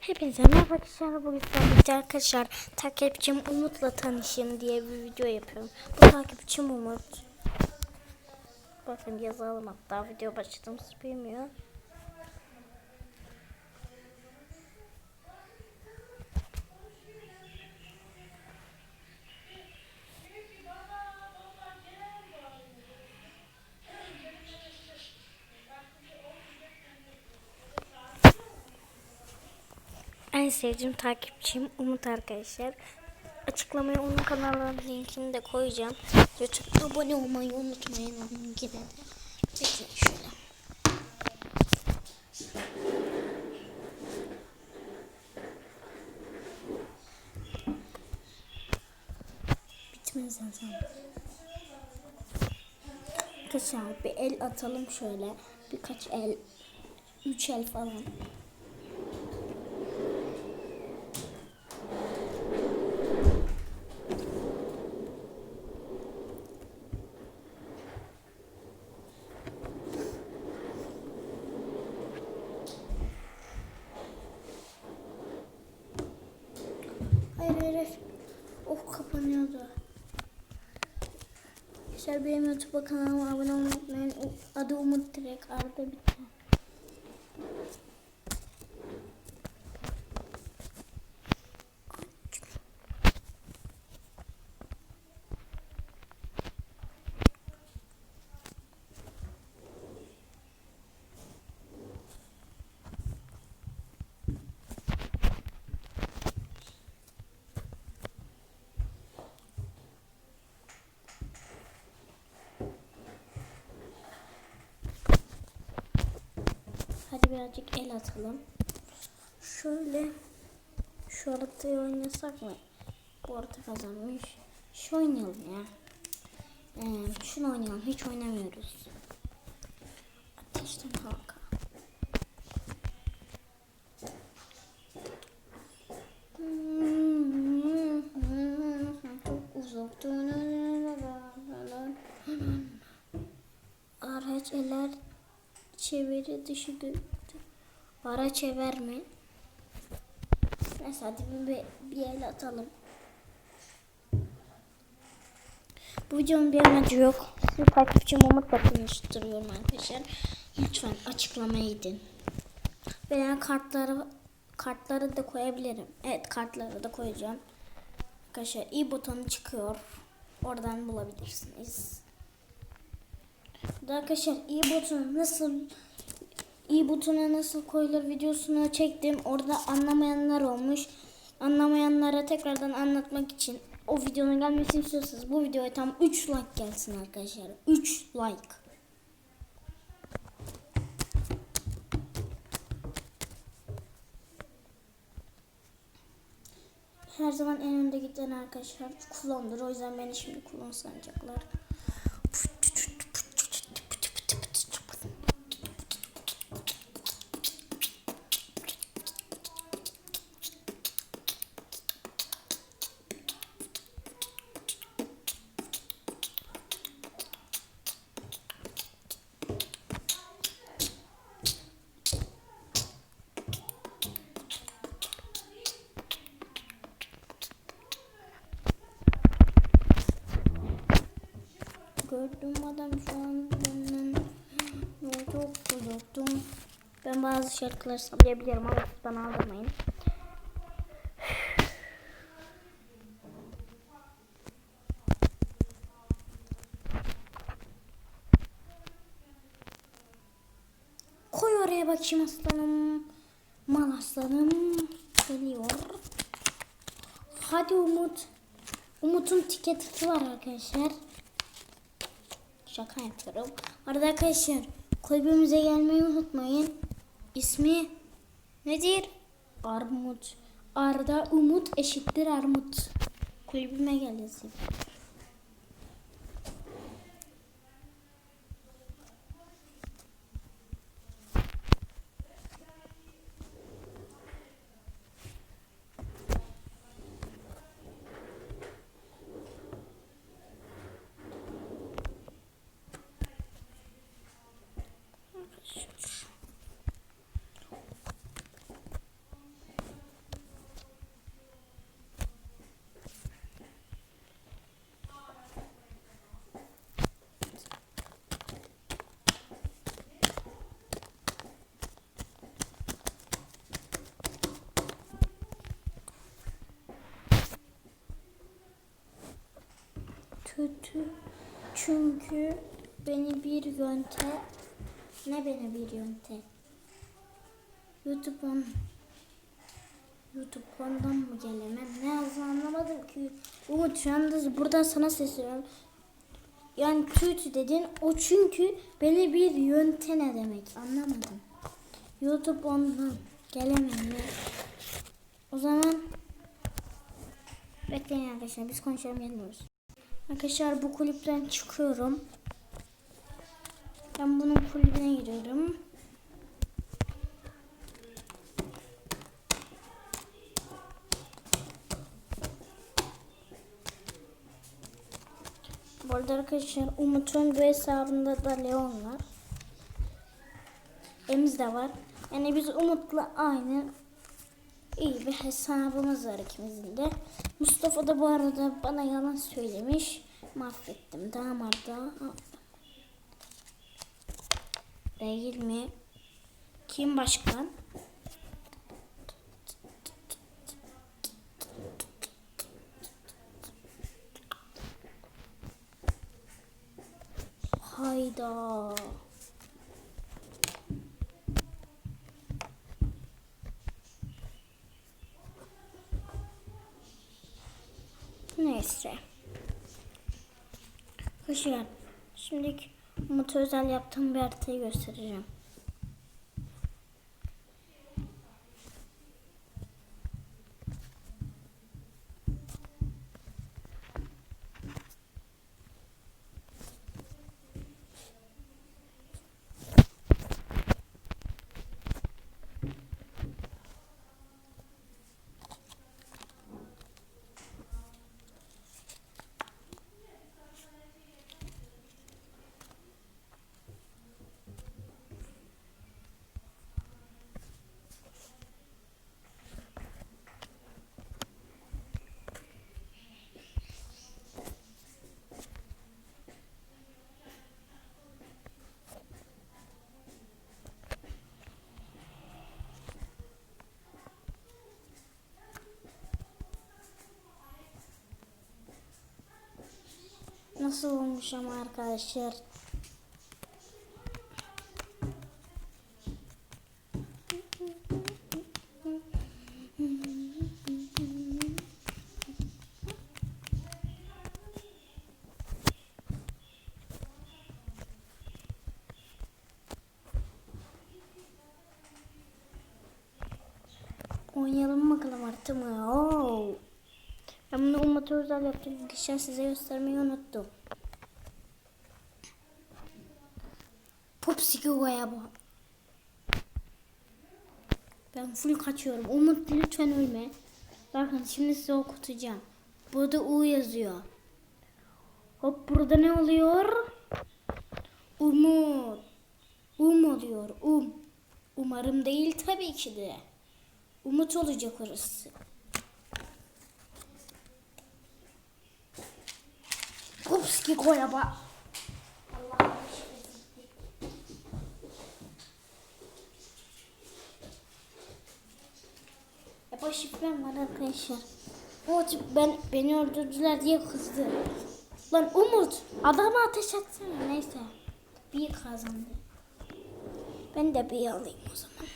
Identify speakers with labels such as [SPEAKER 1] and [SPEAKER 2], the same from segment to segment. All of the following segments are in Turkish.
[SPEAKER 1] Hepinize merhaba arkadaşlar. Bugün sizlerle arkadaşlar takipçim Umut'la tanışın diye bir video yapıyorum. Bu takipçim Umut. Bakın yazalım hatta video başladığımız bilmiyor. En sevdiğim takipçim Umut arkadaşlar. Açıklamaya onun kanalının linkini de koyacağım. Lütfen abone olmayı unutmayın onun linkine de. Bekleyin şöyle. Bitmez zaten. Arkadaşlar bir el atalım şöyle. Birkaç el. Üç el falan. Hayır hayır. Oh kapanıyordu. Arkadaşlar benim YouTube kanalıma abone olmayı unutmayın. O- Adı Umut Direk Arda bitti. Hadi birazcık el atalım. Şöyle şu haritayı oynasak mı? Bu harita kazanmış. Şu oynayalım ya. Ee, şunu oynayalım. Hiç oynamıyoruz. Ateşten halka. Çok uzakta. Araç eller çeviri dışı çever mi? Neyse hadi bir, bir el atalım. Bu videonun bir amacı yok. Sizi takipçim Umut'la tanıştırıyorum arkadaşlar. Lütfen açıklamaya gidin. Veya kartları kartları da koyabilirim. Evet kartları da koyacağım. Arkadaşlar i butonu çıkıyor. Oradan bulabilirsiniz. Da arkadaşlar i butonu nasıl i butona nasıl koyulur videosunu çektim. Orada anlamayanlar olmuş. Anlamayanlara tekrardan anlatmak için o videonun gelmesini istiyorsanız bu videoya tam 3 like gelsin arkadaşlar. 3 like. Her zaman en önde giden arkadaşlar kulondur. O yüzden beni şimdi kulon Gördüm adam şu an benden çok korktum. Ben bazı şarkıları sallayabilirim ama bana aldırmayın. Koy oraya bakayım aslanım. Mal aslanım geliyor. Hadi Umut. Umut'un tiketi var arkadaşlar. Şaka yapıyorum. Arada arkadaşlar kulübümüze gelmeyi unutmayın. İsmi nedir? Armut. Arda Umut eşittir Armut. Kulübüme gelirsin. Kötü. Çünkü beni bir yönte ne beni bir yönte YouTube on YouTube ondan mı gelemem? Ne yazdığını anlamadım ki. Umut anda buradan sana sesleniyorum. Yani kötü dedin. O çünkü beni bir yönte ne demek? Anlamadım. YouTube ondan gelemem. O zaman bekleyin arkadaşlar biz konuşalım gelmiyoruz. Arkadaşlar bu kulüpten çıkıyorum. Ben bunun kulübüne giriyorum. Bu arada arkadaşlar Umut'un bu hesabında da Leon var. Emiz de var. Yani biz Umut'la aynı iyi bir hesabımız var ikimizin de. Mustafa da bu arada bana yalan söylemiş. Mahvettim. Damarda. Değil mi? Kim başkan? Hayda. Neyse. Arkadaşlar şimdi Umut Özel yaptığım bir haritayı göstereceğim. Nasıl olmuş ama arkadaşlar? Oynayalım bakalım artık mı? Oo. Ben bunu Umut Özel yaptım. Geçen size göstermeyi unuttum. Popsiko'ya bak. Ben full kaçıyorum. Umut lütfen ölme. Bakın şimdi size okutacağım. Burada U yazıyor. Hop burada ne oluyor? Umut. Um oluyor. Um. Umarım değil tabii ki de. Umut olacak orası. Kupski koya bak. Yapma şifrem var arkadaşlar. Umut ben beni öldürdüler diye kızdı. Lan Umut adamı ateş etsene neyse. Bir kazandı. Ben de bir alayım o zaman.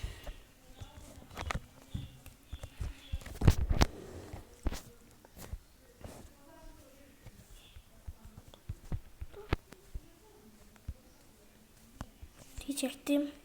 [SPEAKER 1] diyecektim.